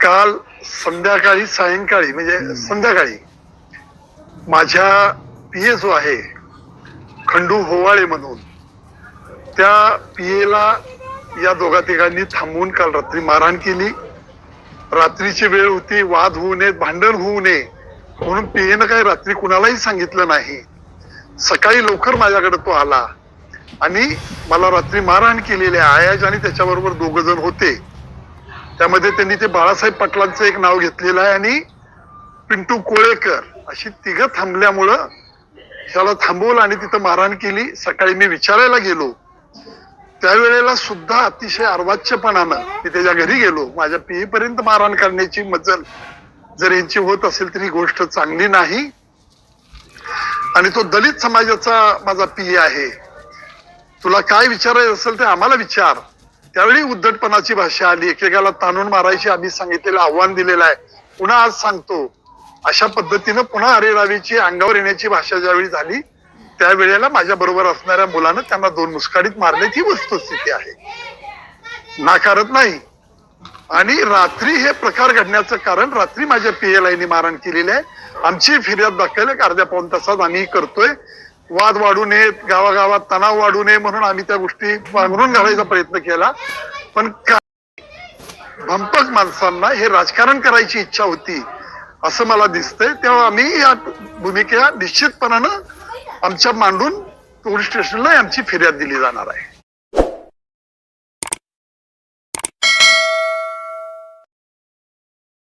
काल संध्याकाळी सायंकाळी म्हणजे संध्याकाळी माझ्या पिये जो आहे खंडू होवाळे म्हणून. त्या पियेला या दोघा तिघांनी थांबवून काल रात्री मारहाण केली. रात्रीची वेळ होती वाद होऊ नयेत भांडण होऊ नये म्हणून पियेनं काही रात्री कुणालाही सांगितलं नाही. सकाळी लवकर माझ्याकडे तो आला आणि मला रात्री मारहाण केलेली आयाज आणि त्याच्याबरोबर दोघ जण होते. त्यामध्ये त्यांनी ते बाळासाहेब पाटलांचं एक नाव घेतलेलं आहे आणि पिंटू कोळेकर अशी तिघं थांबल्यामुळं त्याला थांबवलं आणि तिथं मारहाण केली. सकाळी मी विचारायला गेलो. त्यावेळेला सुद्धा अतिशय अर्वाच्यपणानं मी त्याच्या घरी गेलो. माझ्या पिढीपर्यंत मारहाण करण्याची मजल जर यांची होत असेल तरी ही गोष्ट चांगली नाही. आणि तो दलित समाजाचा माझा पी आहे. तुला काय विचारायचं असेल ते आम्हाला विचार. त्यावेळी उद्धटपणाची भाषा आली एकेकाला ताणून मारायची आम्ही सांगितलेलं आव्हान दिलेलं आहे. पुन्हा आज सांगतो अशा पद्धतीनं पुन्हा अरेरावीची अंगावर येण्याची भाषा ज्यावेळी झाली त्यावेळेला माझ्या बरोबर असणाऱ्या मुलानं त्यांना दोन मुस्काडीत मारण्याची वस्तुस्थिती आहे. नाकारत नाही. आणि रात्री हे प्रकार घडण्याचं कारण रात्री माझ्या पीएलआयने मारण केलेली आहे. आमची फिर्याद दाखल एक अर्ध्या पाऊन तासात आम्ही करतोय. वाद वाढू नये गावागावात तणाव वाढू नये म्हणून आम्ही त्या गोष्टी पांघरून घालायचा प्रयत्न केला. पण भंपक माणसांना हे राजकारण करायची इच्छा होती असं मला दिसतंय. तेव्हा आम्ही या भूमिका निश्चितपणानं आमच्या मांडून पोलीस स्टेशनला आमची फिर्याद दिली जाणार आहे.